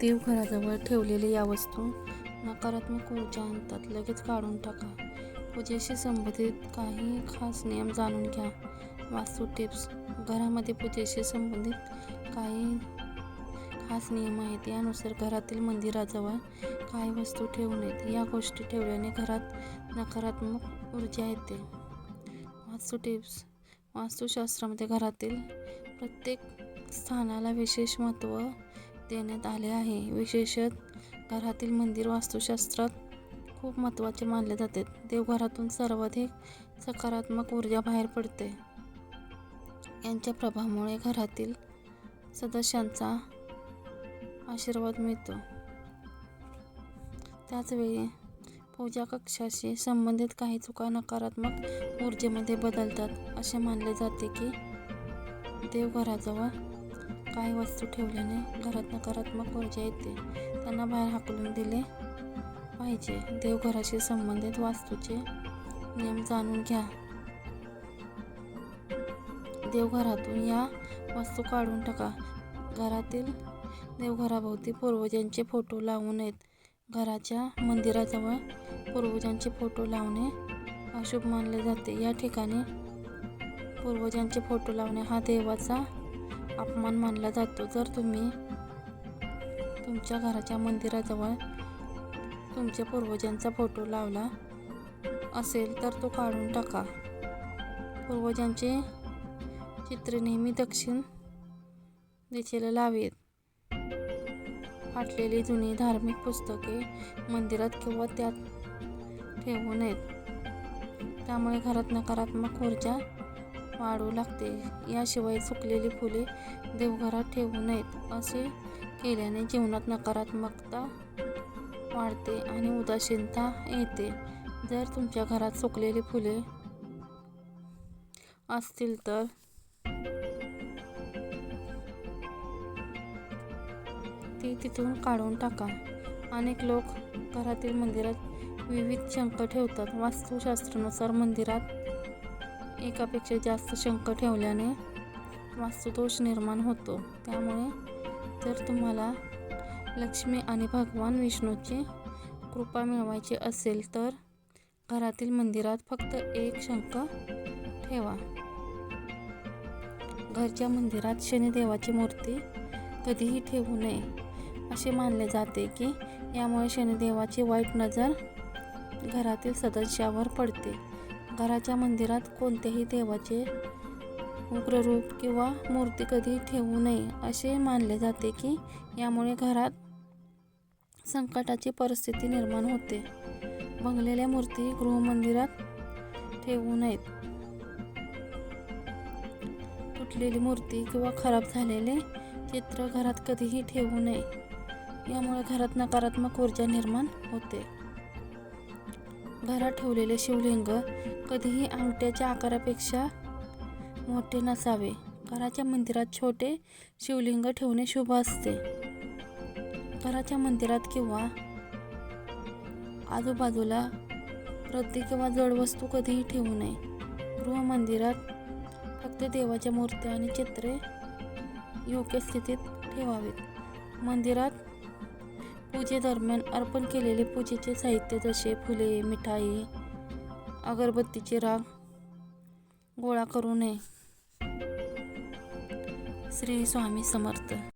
देवघराजवळ ठेवलेल्या या वस्तू नकारात्मक ऊर्जा आणतात. लगेच काढून टाका. पूजेशी संबंधित काही खास नियम जाणून घ्या. वास्तू टिप्स. घरामध्ये पूजेशी संबंधित काही खास नियम आहेत. यानुसार घरातील मंदिराजवळ काही वस्तू ठेवू नयेत. या गोष्टी ठेवल्याने घरात नकारात्मक ऊर्जा येते. वास्तू टिप्स. वास्तुशास्त्रामध्ये घरातील प्रत्येक स्थानाला विशेष महत्त्व देण्यात आले आहे. विशेषत घरातील मंदिर वास्तुशास्त्रात खूप महत्त्वाचे मानले जाते. देवघरातून सर्वाधिक सकारात्मक ऊर्जा बाहेर पडते. यांच्या प्रभावामुळे घरातील सदस्यांचा आशीर्वाद मिळतो. त्याचवेळी पूजा कक्षाशी संबंधित काही चुका नकारात्मक ऊर्जेमध्ये बदलतात असे मानले जाते की देवघराजवळ काही वस्तू ठेवल्याने घरात नकारात्मक ऊर्जा येते. त्यांना बाहेर हाकलून दिले पाहिजे. देवघराशी संबंधित वास्तूचे नियम जाणून घ्या. देवघरातून या वस्तू काढून टाका. घरातील देवघराभोवती पूर्वजांचे फोटो लावू नयेत. घराच्या मंदिराजवळ पूर्वजांचे फोटो लावणे अशुभ मानले जाते. या ठिकाणी पूर्वजांचे फोटो लावणे हा देवाचा अपमान मानला जातो. जर तुम्ही तुमच्या घराच्या मंदिराजवळ तुमच्या पूर्वजांचा फोटो लावला असेल तर तो काढून टाका. पूर्वजांचे चित्र नेहमी दक्षिण दिशेला लावेत. फाटलेली जुनी धार्मिक पुस्तके मंदिरात किंवा त्यात ठेवू नयेत. त्यामुळे घरात नकारात्मक ऊर्जा वाढू लागते. याशिवाय सुकलेली फुले देवघरात ठेवू नयेत असे केल्याने जीवनात नकारात्मकता वाढते आणि उदासीनता येते. जर तुमच्या घरात सुकलेली फुले असतील तर ती तिथून काढून टाका. अनेक लोक घरातील मंदिरात विविध शंख ठेवतात. वास्तुशास्त्रानुसार मंदिरात एकापेक्षा जास्त शंख ठेवल्याने वास्तुदोष निर्माण होतो. त्यामुळे जर तुम्हाला लक्ष्मी आणि भगवान विष्णूची कृपा मिळवायची असेल तर घरातील मंदिरात फक्त एक शंख ठेवा. घरच्या मंदिरात शनिदेवाची मूर्ती कधीही ठेवू नये असे मानले जाते की यामुळे शनिदेवाची वाईट नजर घरातील सदस्यावर पडते. घराच्या मंदिरात कोणत्याही देवाचे उग्ररूप किंवा मूर्ती कधी ठेवू नये असे मानले जाते की यामुळे घरात संकटाची परिस्थिती निर्माण होते. भंगलेल्या मूर्ती गृहमंदिरात ठेवू नयेत. तुटलेली मूर्ती किंवा खराब झालेले चित्र घरात कधीही ठेवू नये. यामुळे घरात नकारात्मक ऊर्जा निर्माण होते. घरात ठेवलेले शिवलिंग कधीही अंगठ्याच्या आकारापेक्षा मोठे नसावे. घराच्या मंदिरात छोटे शिवलिंग ठेवणे शुभ असते. घराच्या मंदिरात किंवा आजूबाजूला रद्दी किंवा जड वस्तू कधीही ठेवू नये. गृहमंदिरात फक्त देवाच्या मूर्त्या आणि चित्रे योग्य स्थितीत ठेवावीत. मंदिरात पूजेदरम्यान अर्पण केलेले पूजेचे साहित्य जसे फुले मिठाई अगरबत्तीचे राग गोळा करू नये. श्री स्वामी समर्थ.